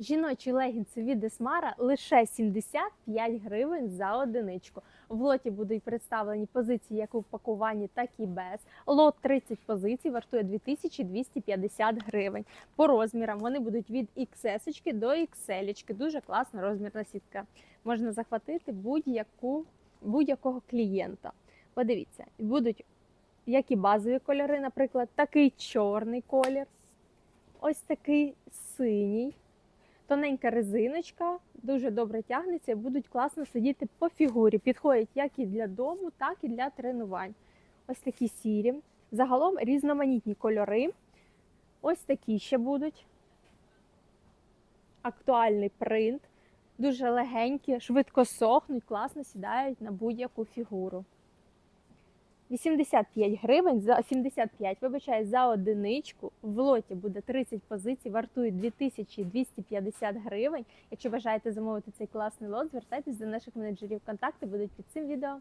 Жіночі легінси від Есмара лише 75 гривень за одиничку. В лоті будуть представлені позиції як у пакуванні, так і без. Лот 30 позицій вартує 2250 гривень. По розмірам вони будуть від XS до XL. Дуже класна розмірна сітка. Можна захватити будь-якого клієнта. Подивіться, будуть як і базові кольори, наприклад, такий чорний колір, ось такий синій, тоненька резиночка, дуже добре тягнеться і будуть класно сидіти по фігурі. Підходять як і для дому, так і для тренувань. Ось такі сірі. Загалом різноманітні кольори. Ось такі ще будуть. Актуальний принт, дуже легенькі, швидко сохнуть, класно сідають на будь-яку фігуру. 85 гривень за 75, вибачаю, за одиничку. В лоті буде 30 позицій, вартують 2250 гривень. Якщо бажаєте замовити цей класний лот, звертайтесь до наших менеджерів. Контакти будуть під цим відео.